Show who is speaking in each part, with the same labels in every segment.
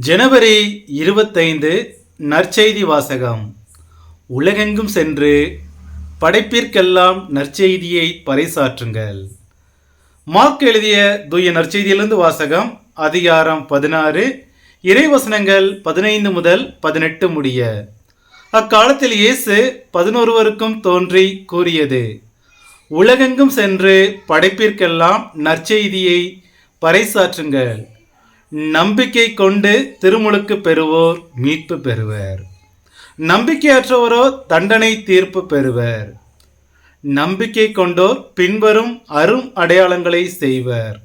Speaker 1: ஜனவரி இருபத்தைந்து நற்செய்தி வாசகம். உலகெங்கும் சென்று படைப்பிற்கெல்லாம் நற்செய்தியை பறைசாற்றுங்கள். மார்க் எழுதிய தூய நற்செய்தியிலிருந்து வாசகம் அதிகாரம் பதினாறு இறைவசனங்கள் பதினைந்து முதல் பதினெட்டு முடிய. அக்காலத்தில் இயேசு பதினொருவருக்கும் தோன்றி கூறியது உலகெங்கும் சென்று படைப்பிற்கெல்லாம் நற்செய்தியை பறைசாற்றுங்கள். நம்பிக்கை கொண்டு திருமுழுக்கு பெறுவோர் மீட்பு பெறுவர். நம்பிக்கையற்றவரோ தண்டனை தீர்ப்பு பெறுவர். நம்பிக்கை கொண்டோர் பின்வரும் அரும் அடையாளங்களை செய்வர்.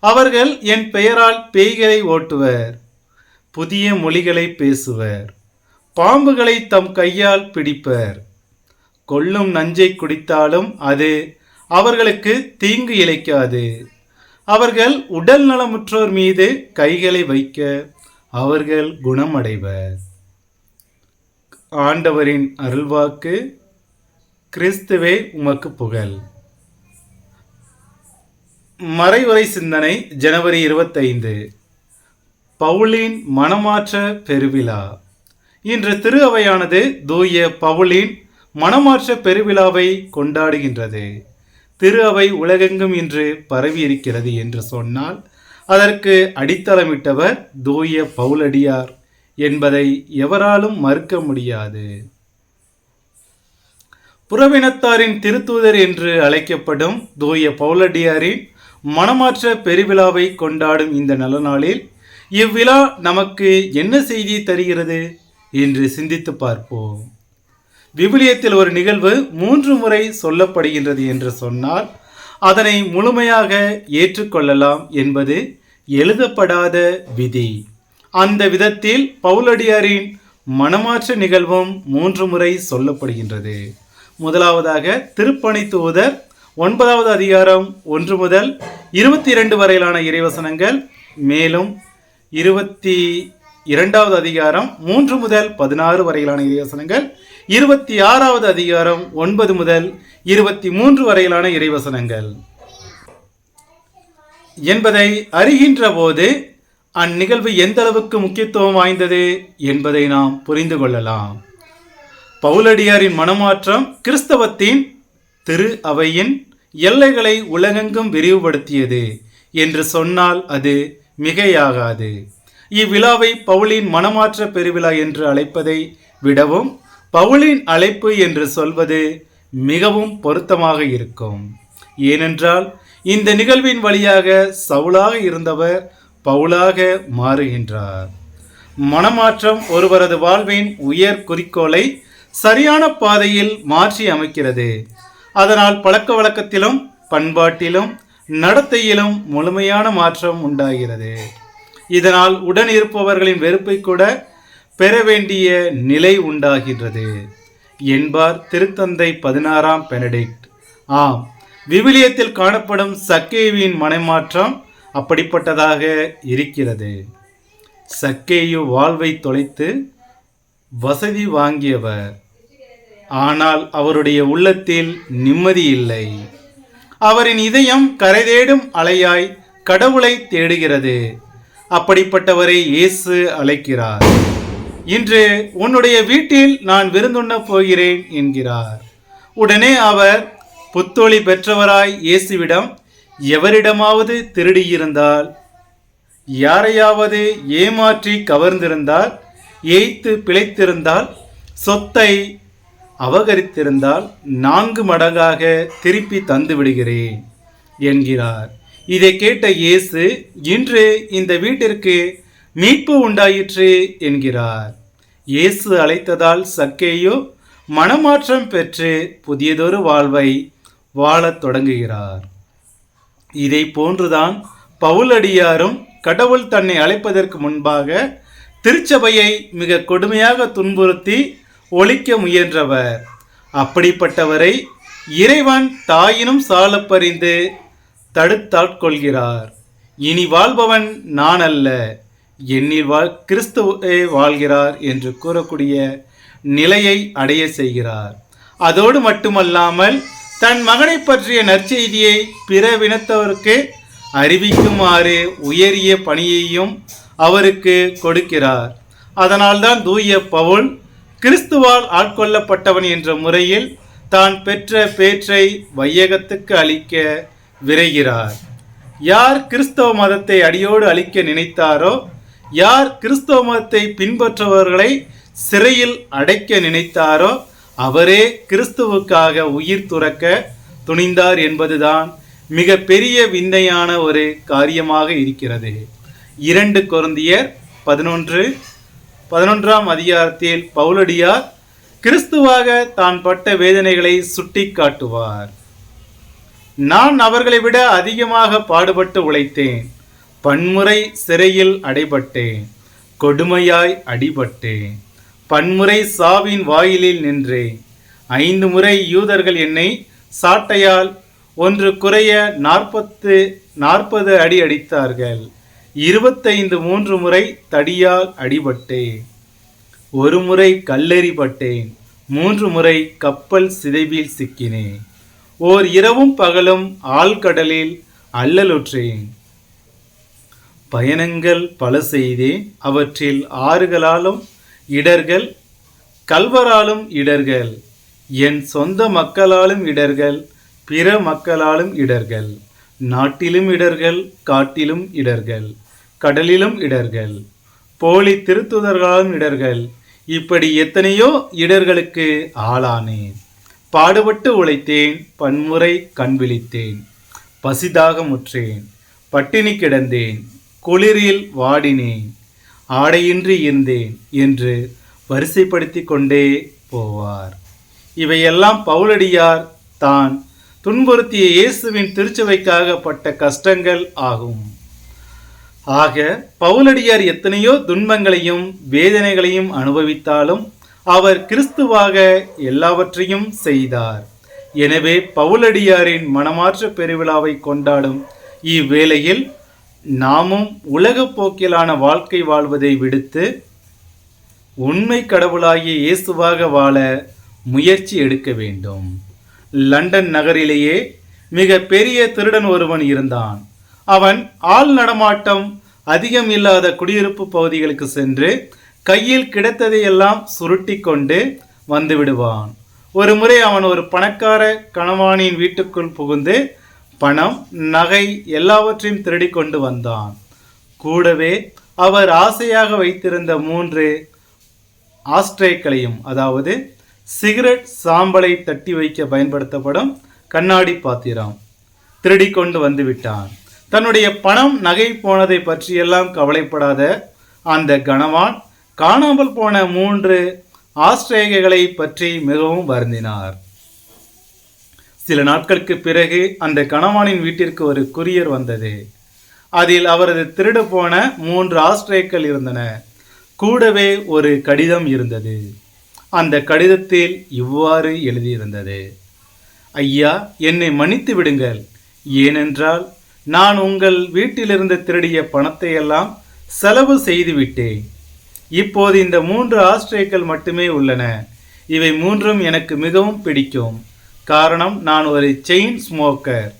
Speaker 1: அவர்கள் என் பெயரால் பேய்களை ஓட்டுவர். புதிய மொழிகளை பேசுவர். பாம்புகளை தம் கையால் பிடிப்பர். கொல்லும் நஞ்சை குடித்தாலும் அது அவர்களுக்கு தீங்கு இழைக்காது. அவர்கள் உடல் நலமுற்றோர் மீது கைகளை வைக்க அவர்கள் குணமடைவர். ஆண்டவரின் அருள்வாக்கு கிறிஸ்துவே உமக்கு புகழ். மறைவுரை சிந்தனை ஜனவரி இருபத்தைந்து. பவுலின் மனமாற்ற பெருவிழா. இன்று திரு அவையானது தூய பவுலின் மனமாற்ற பெருவிழாவை கொண்டாடுகின்றது. திரு அவை உலகெங்கும் இன்று பரவியிருக்கிறது என்று சொன்னால் அதற்கு அடித்தளமிட்டவர் தூய பவுலடியார் என்பதை எவராலும் மறுக்க முடியாது. புறவினத்தாரின் திருத்தூதர் என்று அழைக்கப்படும் தூய பவுலடியாரின் மனமாற்ற பெருவிழாவை கொண்டாடும் இந்த நல்ல நாளில் இவ்விழா நமக்கு என்ன செய்தி தருகிறது என்று சிந்தித்து பார்ப்போம். விவிலியத்தில் ஒரு நிகழ்வு மூன்று முறை சொல்லப்படுகின்றது என்று சொன்னால் அதனை முழுமையாக ஏற்றுக்கொள்ளலாம் என்பது எழுதப்படாத விதி. அந்த விதத்தில் பவுலடியாரின் மனமாற்ற நிகழ்வும் மூன்று முறை சொல்லப்படுகின்றது. முதலாவதாக திருப்பணி தூதர் ஒன்பதாவது அதிகாரம் ஒன்று முதல் இருபத்தி இரண்டு வரையிலான இறைவசனங்கள் மேலும் இருபத்தி இரண்டாவது அதிகாரம் மூன்று முதல் பதினாறு வரையிலான இறைவசனங்கள் இருபத்தி ஆறாவது அதிகாரம் ஒன்பது முதல் இருபத்தி மூன்று வரையிலான இறைவசனங்கள். என்பதை அறிகின்ற போது அந்நிகழ்வு எந்த அளவுக்கு முக்கியத்துவம் வாய்ந்தது என்பதை நாம் புரிந்து கொள்ளலாம். பவுலடியாரின் மனமாற்றம் கிறிஸ்தவத்தின் திரு அவையின் எல்லைகளை உலகெங்கும் விரிவுபடுத்தியது என்று சொன்னால் அது மிகையாகாது. இவ்விழாவை பவுலின் மனமாற்ற பெருவிழா என்று அழைப்பதை விடவும் பவுலின் அழைப்பு என்று சொல்வது மிகவும் பொருத்தமாக இருக்கும். ஏனென்றால் இந்த நிகழ்வின் வழியாக சவுலாக இருந்தவர் பவுலாக மாறுகின்றார். மனமாற்றம் ஒருவரது வாழ்வின் உயர் குறிக்கோளை சரியான பாதையில் மாற்றி அமைக்கிறது. அதனால் பழக்க வழக்கத்திலும் பண்பாட்டிலும் நடத்தையிலும் முழுமையான மாற்றம் உண்டாகிறது. இதனால் உடன் இருப்பவர்களின் வெறுப்பை கூட பெற வேண்டிய நிலை உண்டாகின்றது. என்பார் திருத்தந்தை பதினாறாம் பெனடிக்ட். ஆம் விவிலியத்தில் காணப்படும் சக்கேவின் மனமாற்றம் அப்படிப்பட்டதாக இருக்கிறது. சக்கேயு வாழ்வை தொலைத்து வசதி வாங்கியவர். ஆனால் அவருடைய உள்ளத்தில் நிம்மதி இல்லை. அவரின் இதயம் கரைதேடும் அலையாய் கடவுளை தேடுகிறது. அப்படிப்பட்டவரை இயேசு அழைக்கிறார். இன்று உன்னுடைய வீட்டில் நான் விருந்துண்ண போகிறேன் என்கிறார். உடனே அவர் புத்தொளி பெற்றவராய் இயேசுவிடம் எவரிடமாவது திருடியிருந்தால் யாரையாவது ஏமாற்றி கவர்ந்திருந்தால் ஏய்த்து பிழைத்திருந்தால் சொத்தை அபகரித்திருந்தால் நான்கு மடங்காக திருப்பி தந்து விடுகிறேன் என்கிறார். இதை கேட்ட இயேசு இன்று இந்த வீட்டிற்கு மீட்பு உண்டாயிற்று என்கிறார். இயேசு அழைத்ததால் சக்கேயோ மனமாற்றம் பெற்று புதியதொரு வாழ்வை வாழத் தொடங்குகிறார். இதை போன்றுதான் பவுலடியாரும் கடவுள் தன்னை அழைப்பதற்கு முன்பாக திருச்சபையை மிக கொடுமையாக துன்புறுத்தி ஒழிக்க முயன்றவர். அப்படிப்பட்டவரை இறைவன் தாயினும் சாலப்பறிந்து தடுத்தாட்கொள்கிறார் இனி வாழ்பவன் நான் அல்ல என்னில் வாழ் கிறிஸ்துவே வாழ்கிறார் என்று கூறக்கூடிய நிலையை அடைய செய்கிறார். அதோடு மட்டுமல்லாமல் தன் மகனை பற்றிய நற்செய்தியை பிற வினத்தவருக்கு அறிவிக்குமாறு உயரிய பணியையும் அவருக்கு கொடுக்கிறார். அதனால்தான் தூய பவுல் கிறிஸ்துவால் ஆட்கொள்ளப்பட்டவன் என்ற முறையில் தான் பெற்ற பேற்றை வையகத்துக்கு அளிக்க விரைகிறார். யார் கிறிஸ்தவ மதத்தை அடியோடு அழிக்க நினைத்தாரோ யார் கிறிஸ்தவ மதத்தை பின்பற்றுபவர்களை சிறையில் அடைக்க நினைத்தாரோ அவரே கிறிஸ்துவுக்காக உயிர் துறக்க துணிந்தார் என்பதுதான் மிக பெரிய விந்தையான ஒரு காரியமாக இருக்கிறது. இரண்டு குருந்தியர் பதினொன்று பதினொன்றாம் அதிகாரத்தில் பவுலடியார் கிறிஸ்துவாக தான் பட்ட வேதனைகளை சுட்டி காட்டுவார் நான் அவர்களை விட அதிகமாக பாடுபட்டு உழைத்தேன். பன்முறை சிறையில் அடைபட்டேன். கொடுமையாய் அடிபட்டேன். பன்முறை சாவின் வாயிலில் நின்றேன். ஐந்து முறை யூதர்கள் என்னை சாட்டையால் ஒன்று குறைய நாற்பத்து நாற்பது அடி அடித்தார்கள். இருபத்தைந்து மூன்று முறை தடியால் அடிபட்டேன். ஒரு முறை கல்லெறிப்பட்டேன் மூன்று முறை கப்பல் சிதைவில் சிக்கினேன். ஓர் இரவும் பகலும் ஆழ்கடலில் அல்லலுற்றேன். பயணங்கள் பல செய்தேன் அவற்றில் ஆறுகளாலும் இடர்கள் கல்வராலும் இடர்கள் என் சொந்த மக்களாலும் இடர்கள் பிற மக்களாலும் இடர்கள் நாட்டிலும் இடர்கள் காட்டிலும் இடர்கள் கடலிலும் இடர்கள் போலி திருத்துதர்களாலும் இடர்கள் இப்படி எத்தனையோ இடர்களுக்கு ஆளானேன். பாடுபட்டு உழைத்தேன் பன்முறை கண் விழித்தேன். பசிதாகமுற்றேன் பட்டினி கிடந்தேன் குளிரில் வாடினேன். ஆடையின்றி இருந்தேன் என்று வரிசைப்படுத்தி கொண்டே போவார். இவையெல்லாம் பவுலடியார் தான் துன்புறுத்திய இயேசுவின் திருச்சபைக்காக பட்ட கஷ்டங்கள் ஆகும். ஆக பவுலடியார் எத்தனையோ துன்பங்களையும் வேதனைகளையும் அனுபவித்தாலும் அவர் கிறிஸ்துவாக எல்லாவற்றையும் செய்தார். எனவே பவுலடியாரின் மனமாற்ற பெருவிழாவை கொண்டாடும் இவ்வேளையில் நாமும் உலகப் போக்கிலான வாழ்க்கை வாழ்வதை விடுத்து உண்மை கடவுளாகிய இயேசுவாக வாழ முயற்சி எடுக்க வேண்டும். லண்டன் நகரிலேயே மிக பெரிய திருடன் ஒருவன் இருந்தான். அவன் ஆள் நடமாட்டம் அதிகம் இல்லாத குடியிருப்பு பகுதிகளுக்கு சென்று கையில் கிடைத்ததையெல்லாம் சுருட்டி கொண்டு வந்து விடுவான் ஒரு முறை அவன் ஒரு பணக்கார கணவானின் வீட்டுக்குள் புகுந்து பணம் நகை எல்லாவற்றையும் திருடி கொண்டு வந்தான். கூடவே அவர் ஆசையாக வைத்திருந்த மூன்று ஆஸ்ட்ரேக்களையும் அதாவது சிகரெட் சாம்பலை தட்டி வைக்க பயன்படுத்தப்படும் கண்ணாடி பாத்திரம் திருடி கொண்டு வந்து விட்டான் தன்னுடைய பணம் நகை போனதை பற்றியெல்லாம் கவலைப்படாத அந்த கணவான் காணாமல் போன மூன்று ஆஸ்திரேலியர்களை பற்றி மிகவும் வருந்தினார். சில நாட்களுக்கு பிறகு அந்த கணவானின் வீட்டிற்கு ஒரு குரியர் வந்தது. அதில் அவரது திருடு போன மூன்று ஆஸ்திரேக்கள் இருந்தன. கூடவே ஒரு கடிதம் இருந்தது. அந்த கடிதத்தில் இவ்வாறு எழுதியிருந்தது. ஐயா என்னை மன்னித்து விடுங்கள். ஏனென்றால் நான் உங்கள் வீட்டிலிருந்து திருடிய பணத்தை எல்லாம் செலவு செய்துவிட்டேன் இப்போது இந்த மூன்று ஆஸ்திரேக்கள் மட்டுமே உள்ளன. இவை மூன்றும் எனக்கு மிகவும் பிடிக்கும். காரணம் நான் ஒரு செயின் ஸ்மோக்கர்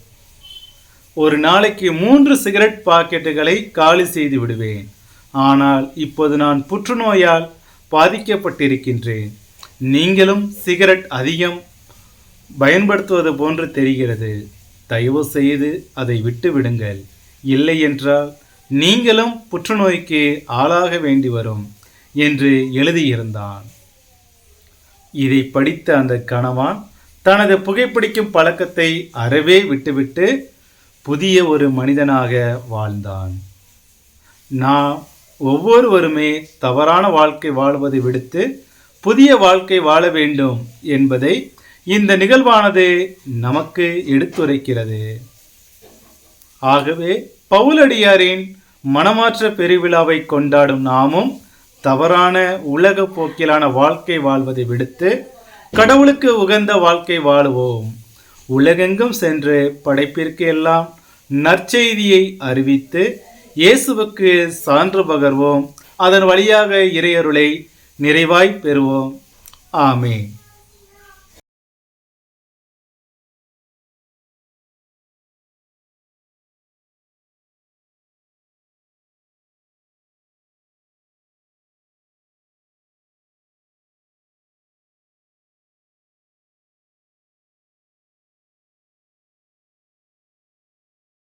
Speaker 1: ஒரு நாளைக்கு மூன்று சிகரெட் பாக்கெட்டுகளை காலி செய்து விடுவேன். ஆனால் இப்போது நான் புற்றுநோயால் பாதிக்கப்பட்டிருக்கின்றேன். நீங்களும் சிகரெட் அதிகம் பயன்படுத்துவது போன்று தெரிகிறது. தயவு செய்து அதை விட்டு விடுங்கள். இல்லை என்றால் நீங்களும் புற்றுநோய்க்கு ஆளாக வேண்டி வரும். என்று எழுதியிருந்தான். இதை படித்த அந்த கணவான் தனது புகைப்பிடிக்கும் பழக்கத்தை அறவே விட்டுவிட்டு புதிய ஒரு மனிதனாக வாழ்ந்தான். நான் ஒவ்வொருவருமே தவறான வாழ்க்கை வாழ்வதை விடுத்து புதிய வாழ்க்கை வாழ வேண்டும் என்பதை இந்த நிகழ்வானது நமக்கு எடுத்துரைக்கிறது. ஆகவே பவுலடியாரின் மனமாற்ற பெருவிழாவை கொண்டாடும் நாமும் தவறான உலக போக்கிலான வாழ்க்கை வாழ்வதை விடுத்து கடவுளுக்கு உகந்த வாழ்க்கை வாழுவோம். உலகெங்கும் சென்று படைப்பிற்கு எல்லாம் நற்செய்தியை அறிவித்து இயேசுவுக்கு சான்று பகர்வோம். அதன் வழியாக இறையருளை நிறைவாய் பெறுவோம். ஆமே